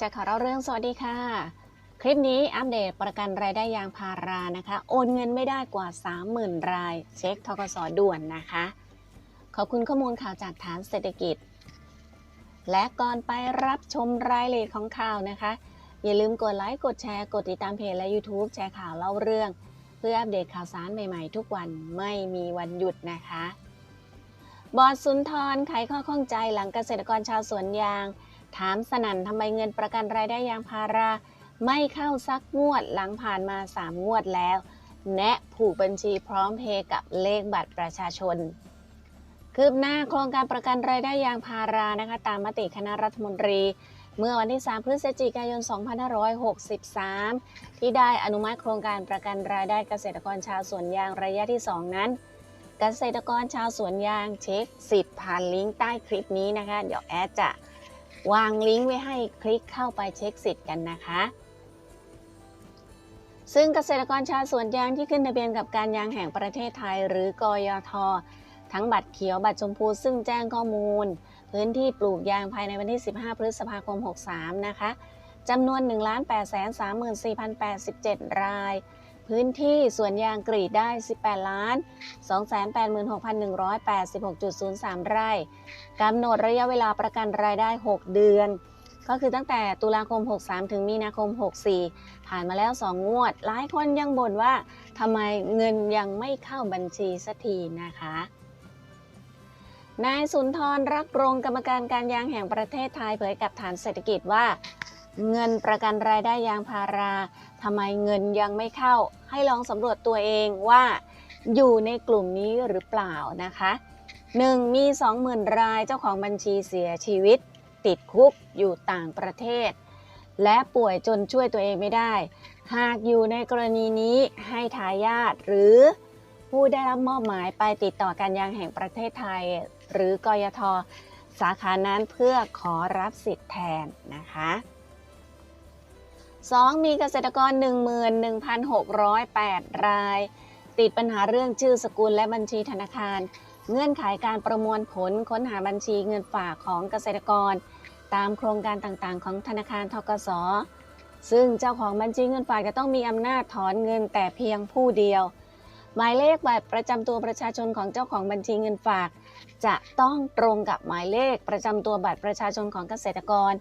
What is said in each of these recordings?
แชร์ข่าวเราเรื่องสวัสดีค่ะ คลิปนี้อัปเดตประกันรายได้ยางพารานะคะ โอนเงินไม่ได้กว่า 30,000 ราย เช็คทกสด่วนนะคะ ขอบคุณข้อมูลข่าวจากฐานเศรษฐกิจ และก่อนไปรับชมรายละเอียดของข่าวนะคะ อย่าลืมกดไลค์กดแชร์กดติดตามเพจและ YouTube แชร์ข่าวเล่าเรื่อง เพื่ออัปเดตข่าวสารใหม่ๆ ทุกวันไม่มีวันหยุดนะคะบอดสุนทรไขข้อข้องใจหลังเกษตรกรชาวสวนยาง ถามสนันทำไมเงินประกันรายได้ยางพารา ไม่เข้าสักงวดหลังผ่านมา 3 งวดแล้ว แนะผูกบัญชีพร้อมเพย์กับเลขบัตรประชาชน คืบหน้าโครงการประกันรายได้ยางพารานะคะ ตามมติคณะรัฐมนตรี เมื่อวันที่ 3 พฤศจิกายน 2563 ที่ได้อนุมัติโครงการประกันรายได้เกษตรกรชาวสวนยางระยะที่ 2 นั้นเกษตรกรชาวสวนยางเช็คสิทธิ์ผ่านลิงก์ใต้คลิปนี้นะคะ เดี๋ยวแอดจะ วางลิงก์ไว้ให้คลิกเข้าไปเช็คสิทธิ์กันนะคะ ซึ่งเกษตรกรชาวสวนยางที่ขึ้นทะเบียนกับการยางแห่งประเทศไทย หรือกยท ทั้งบัตรเขียวบัตรชมพูซึ่งแจ้งข้อมูล พื้นที่ปลูกยางภายในวันที่ 15 พฤษภาคม 63 นะคะจำนวน 1,834,087 ราย พื้นที่สวนยางกรีดได้ 18 ล้าน 286,186.03 ไร่กำหนดระยะเวลาประกันรายได้ 6 เดือน ก็คือตั้งแต่ตุลาคม 63 ถึงมีนาคม 64 ผ่านมาแล้ว 2 งวด หลายคนยังบ่นว่าทำไมเงินยังไม่เข้าบัญชีสักทีนะคะนายสุนทรรักรงกรรมการการยางแห่งประเทศไทยเผยกับฐานเศรษฐกิจว่า เงินประกันรายได้ยางพาราทำไมเงินยังไม่เข้า ให้ลองสำรวจตัวเองว่า อยู่ในกลุ่มนี้หรือเปล่านะคะ 1. มี 20,000 รายเจ้าของบัญชีเสียชีวิต ติดคุกอยู่ต่างประเทศ และป่วยจนช่วยตัวเองไม่ได้ หากอยู่ในกรณีนี้ให้ทายาทหรือผู้ได้รับมอบหมายไปติดต่อการยางแห่งประเทศไทย หรือกยทสาขานั้นเพื่อขอรับสิทธิ์แทนนะคะ 2. มีเกษตรกร 11,608 ราย ติดปัญหาเรื่องชื่อสกุลและบัญชีธนาคาร เงื่อนไขการประมวลผลค้นหาบัญชีเงินฝากของเกษตรกร ตามโครงการต่างๆ ของธนาคารทกส ซึ่งเจ้าของบัญชีเงินฝากจะต้องมีอำนาจถอนเงินแต่เพียงผู้เดียว หมายเลขบัตรประจำตัวประชาชนของเจ้าของบัญชีเงินฝาก จะต้องตรงกับหมายเลขประจำตัวบัตรประชาชนของเกษตรกร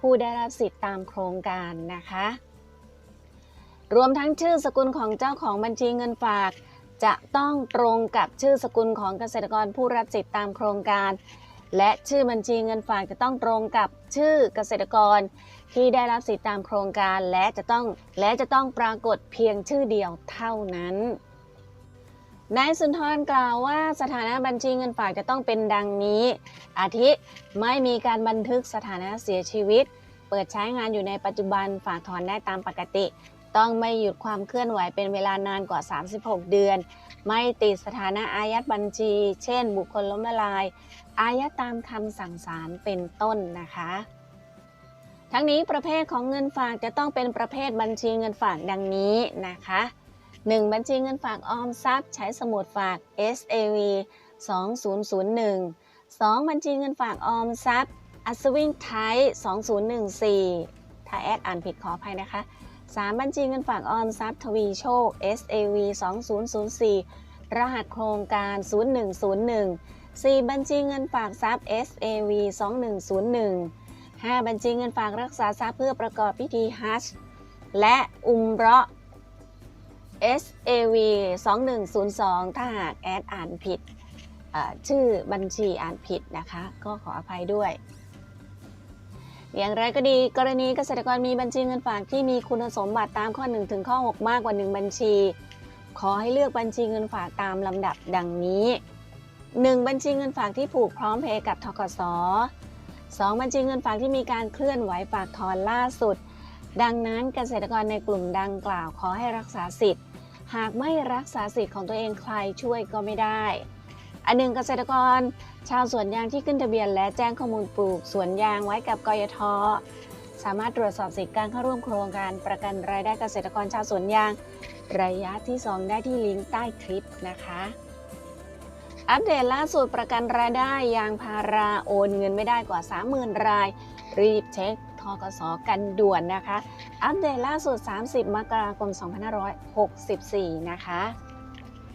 ผู้ได้รับสิทธิ์ตามโครงการนะคะ รวมทั้งชื่อสกุลของเจ้าของบัญชีเงินฝาก จะต้องตรงกับชื่อสกุลของเกษตรกรผู้รับสิทธิ์ตามโครงการ และชื่อบัญชีเงินฝากจะต้องตรงกับชื่อเกษตรกรที่ได้รับสิทธิ์ตามโครงการและจะต้องและจะต้องปรากฏเพียงชื่อเดียวเท่านั้น นายสุนทรกล่าวว่าสถานะบัญชีเงินฝากจะต้องเป็นดังนี้ อาทิไม่มีการบันทึกสถานะเสียชีวิต เปิดใช้งานอยู่ในปัจจุบันฝากถอนได้ตามปกติ ต้องไม่หยุดความเคลื่อนไหวเป็นเวลานานกว่า 36 เดือน ไม่ติดสถานะอายัดบัญชี เช่น บุคคลล้มละลาย อายัดตามคำสั่งศาลเป็นต้นนะคะทั้งนี้ประเภทของเงินฝากจะต้องเป็นประเภทบัญชีเงินฝากดังนี้นะคะ 1. บัญชีเงินฝากออมทรัพย์ ใช้สมุดฝาก SAV 2001 2. บัญชีเงินฝากออมทรัพย์อัศวินไทย2014 ถ้าแอดอ่านผิดขออภัยนะคะ 3. บัญชีเงินฝากออมทรัพย์ทวีโชค SAV 2004 รหัสโครงการ 0101 4. บัญชีเงินฝากทรัพย์ SAV 2101 5. บัญชีเงินฝากรักษาทรัพย์เพื่อประกอบพิธีฮัจและอุมเราะ SAV 2102 ถ้าหากแอดอ่านผิด ชื่อบัญชีอ่านผิดนะคะ ก็ขออภัยด้วย อย่างไรก็ดีกรณีเกษตรกรมีบัญชีเงินฝากที่มีคุณสมบัติตามข้อ 1 ถึงข้อ 6 มากกว่า 1 บัญชี ขอให้เลือกบัญชีเงินฝากตามลำดับดังนี้ 1. บัญชีเงินฝากที่ผูกพร้อมเพย์กับทกส 2. บัญชีเงินฝากที่มีการเคลื่อนไหวฝากถอนล่าสุด ดังนั้นเกษตรกรในกลุ่มดังกล่าวขอให้รักษาสิทธิ์ หากไม่รักษาสิทธิ์ของตัวเองใครช่วยก็ไม่ได้ อันหนึ่งเกษตรกร ชาวสวนยางที่ขึ้นทะเบียน และแจ้งข้อมูลปลูกสวนยางไว้กับกยทสามารถตรวจสอบสิทธิการเข้าร่วมโครงการประกันรายได้เกษตรกรชาวสวนยาง ระยะที่ 2 ได้ที่ลิงก์ใต้คลิปนะคะ อัปเดตล่าสุดประกันรายได้ยางพาราโอนเงินไม่ได้กว่า 30,000 ราย รีบเช็คทกสกันด่วนนะคะ อัปเดตล่าสุด 30 มกราคม 2564 นะคะ